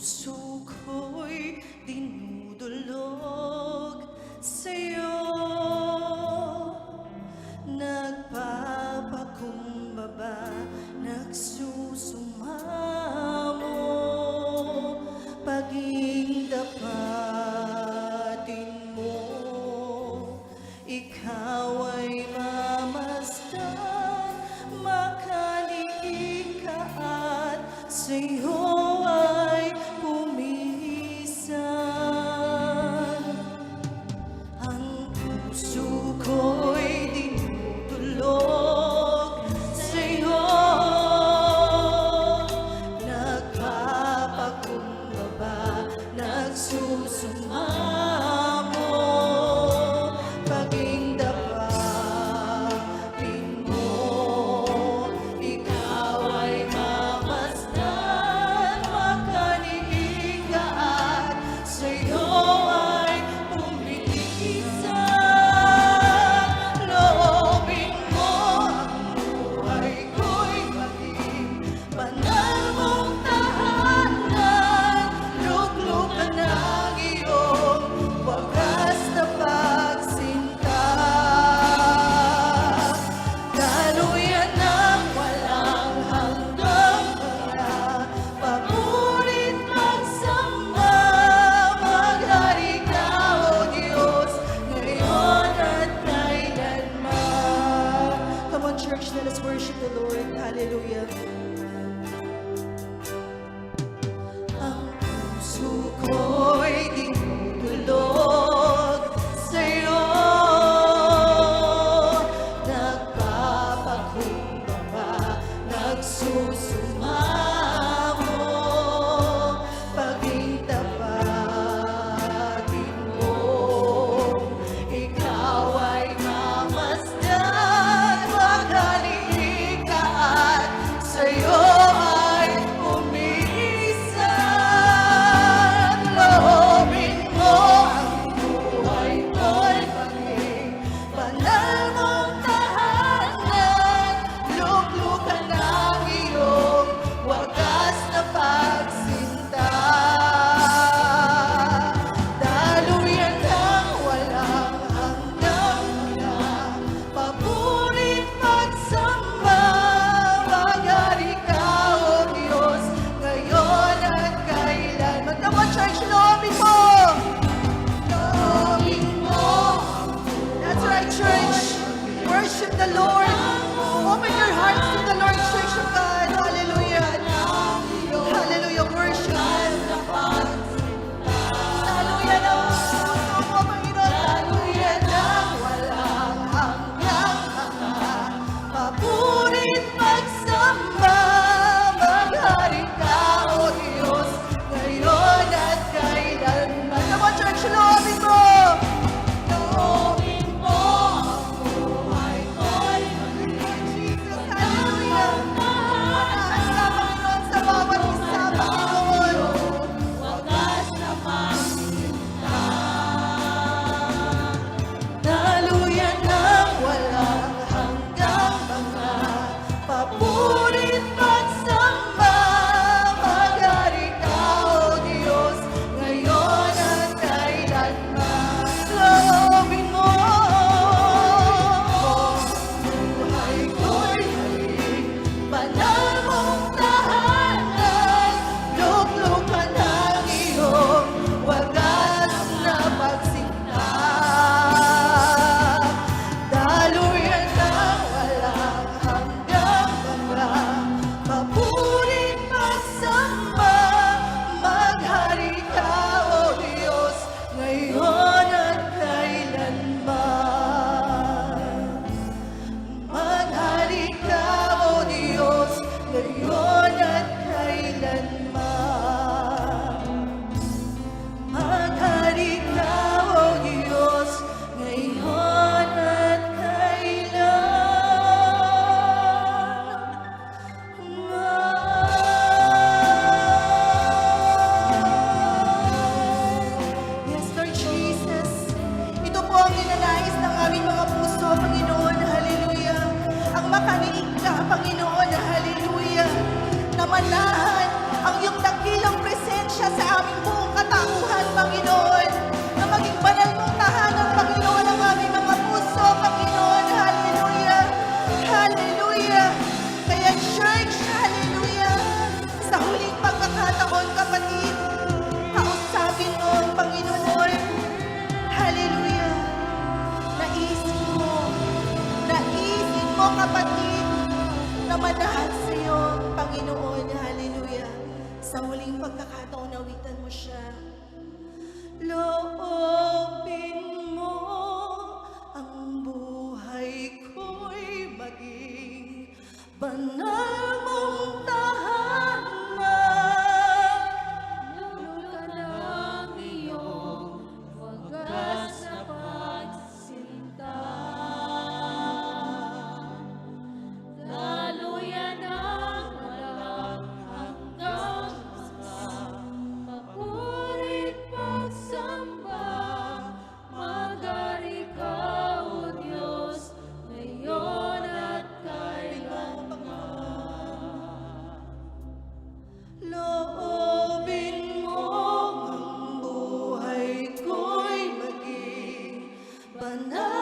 puso ko'y dinudulog sa'yo. Nagpapakumbaba, nagsusumamo Paging dapatin mo, ikaw ay mamasdan Makaliig ka at sa'yo. Ісусу. mo, kapatid, na madahal sa iyo, Panginoon. Hallelujah. Sa muling pagkakataon, nawitan mo siya. Lord, another.